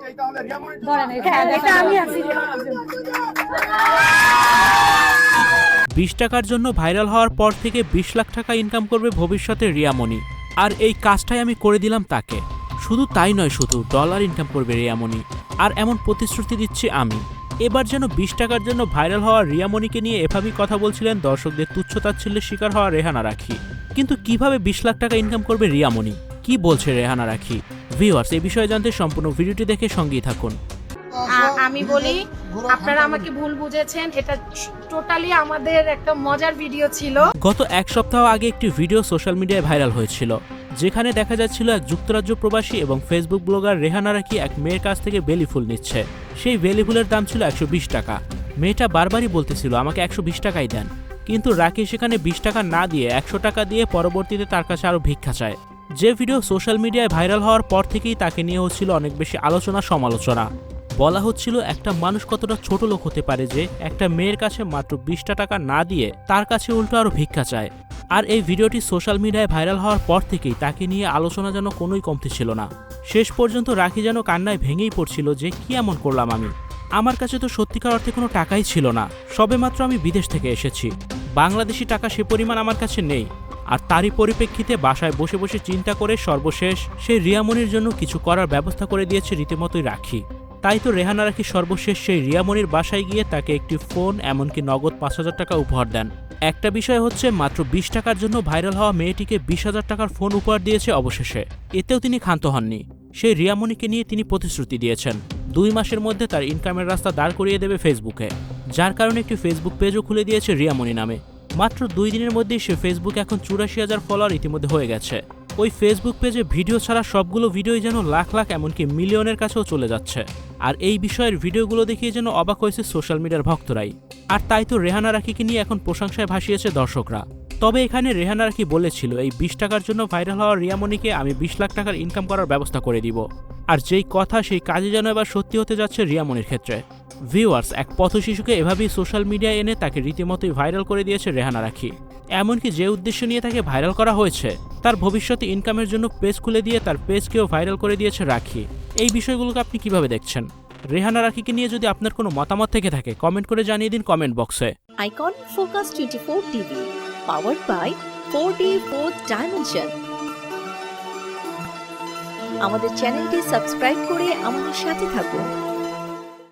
এটাই তাহলে এটা আমি আছি। বিশ টাকার জন্য ভাইরাল হওয়ার পর থেকে বিশ লাখ টাকা ইনকাম করবে ভবিষ্যতে রিয়ামণি। আর এই কাজটাই আমি করে দিলাম তাকে। শুধু তাই নয় শুধু ডলার ইনকাম করবে রিয়ামণি। আর এমন প্রতিশ্রুতি দিচ্ছি আমি। এবার যেন বিশ টাকার জন্য ভাইরাল হওয়া রিয়ামণিকে নিয়ে এভাবেই কথা বলছিলেন দর্শকদের তুচ্ছতাচ্ছিল্যের শিকার হওয়া রেহানা রাখি। কিন্তু কীভাবে বিশ লাখ টাকা ইনকাম করবে রিয়ামণি? কি বলছে রেহানা রাখি? ভিউয়ার্স এই বিষয়ে জানতে সম্পূর্ণ ভিডিওটি দেখে সঙ্গেই থাকুন। আমি বলি আপনারা আমাকে ভুল বুঝেছেন এটা টোটালি আমাদের একটা মজার ভিডিও ছিল। গত এক সপ্তাহ আগে একটি ভিডিও সোশ্যাল মিডিয়ায় ভাইরাল হয়েছিল যেখানে দেখা যাচ্ছিল এক যুক্তরাজ্য প্রবাসী এবং ফেসবুক ব্লগার রেহানা রাখি এক মেয়ের কাছ থেকে বেলি ফুল নিচ্ছে। সেই বেলি ফুলের দাম ছিল একশো বিশ টাকা। মেয়েটা বারবারই বলতেছিল আমাকে একশো বিশ টাকাই দেন। কিন্তু রাখি সেখানে বিশ টাকা না দিয়ে একশো টাকা দিয়ে পরবর্তীতে তার কাছে আরও ভিক্ষা চায়। যে ভিডিও সোশ্যাল মিডিয়ায় ভাইরাল হওয়ার পর থেকেই তাকে নিয়ে হচ্ছিল অনেক বেশি আলোচনা সমালোচনা। বলা হচ্ছিল একটা মানুষ কতটা ছোট লোক হতে পারে যে একটা মেয়ের কাছে মাত্র বিশটা টাকা না দিয়ে তার কাছে উল্টো আরও ভিক্ষা চায়। আর এই ভিডিওটি সোশ্যাল মিডিয়ায় ভাইরাল হওয়ার পর থেকেই তাকে নিয়ে আলোচনা যেন কোনোই কমতি ছিল না। শেষ পর্যন্ত রাখি যেন কান্নায় ভেঙেই পড়ছিল যে কি এমন করলাম আমি? আমার কাছে তো সত্যিকার অর্থে কোনো টাকাই ছিল না। সবেমাত্র আমি বিদেশ থেকে এসেছি। বাংলাদেশি টাকা সে পরিমাণ আমার কাছে নেই। আর তারই পরিপ্রেক্ষিতে বাসায় বসে বসে চিন্তা করে সর্বশেষ সেই রিয়ামনির জন্য কিছু করার ব্যবস্থা করে দিয়েছে রীতিমতোই রাখি। তাই তো রেহানা রাখি সর্বশেষ সেই রিয়ামনির বাসায় গিয়ে তাকে একটি ফোন এমনকি নগদ পাঁচ হাজার টাকা উপহার দেন। একটা বিষয় হচ্ছে, মাত্র বিশ টাকার জন্য ভাইরাল হওয়া মেয়েটিকে বিশ হাজার টাকার ফোন উপহার দিয়েছে অবশেষে। এতেও তিনি ক্ষান্ত হননি। সেই রিয়ামনিকে নিয়ে তিনি প্রতিশ্রুতি দিয়েছেন। দুই মাসের মধ্যে তার ইনকামের রাস্তা দাঁড় করিয়ে দেবে ফেসবুকে যার কারণে একটি ফেসবুক পেজও খুলে দিয়েছে রিয়ামনি নামে। মাত্র দুই দিনের মধ্যেই সে ফেসবুক এখন চুরাশি হাজার ফলোয়ার ইতিমধ্যে হয়ে গেছে। ওই ফেসবুক পেজে ভিডিও ছাড়া সবগুলো ভিডিওই যেন লাখ লাখ, এমনকি মিলিয়নের কাছেও চলে যাচ্ছে। আর এই বিষয়ের ভিডিওগুলো দেখিয়ে যেন অবাক হয়েছে সোশ্যাল মিডিয়ার ভক্তরাই। আর তাই তো রেহানা রাখিকে নিয়ে এখন প্রশংসায় ভাসিয়েছে দর্শকরা। তবে এখানে রেহানা রাখি বলেছিল, এই বিশ টাকার জন্য ভাইরাল হওয়া রিয়ামণিকে আমি বিশ লাখ টাকার ইনকাম করার ব্যবস্থা করে দিব। আর যেই কথা সেই কাজে যেন এবার সত্যি হতে যাচ্ছে রিয়ামণির ক্ষেত্রে। ভিউয়ার্স এক পথ শিশুকে এভাবেই সোশ্যাল মিডিয়ায় এনে তাকে রীতিমতোই ভাইরাল করে দিয়েছে রেহানা রাখি। এমনকি যে উদ্দেশ্য নিয়ে তাকে ভাইরাল করা হয়েছে, তার ভবিষ্যতে ইনকামের জন্য পেজ খুলে দিয়ে তার পেজকেও ভাইরাল করে দিয়েছে রাখি। এই বিষয়গুলোকে আপনি কীভাবে দেখছেন? রেহানা রাখিকে নিয়ে যদি আপনার কোনো মতামত থেকে থাকে কমেন্ট করে জানিয়ে দিন কমেন্ট বক্সে icon focus twenty four TV powered by four D four dimension আমাদের চ্যানেলটি সাবস্ক্রাইব করে আমাদের সাথে থাকুন।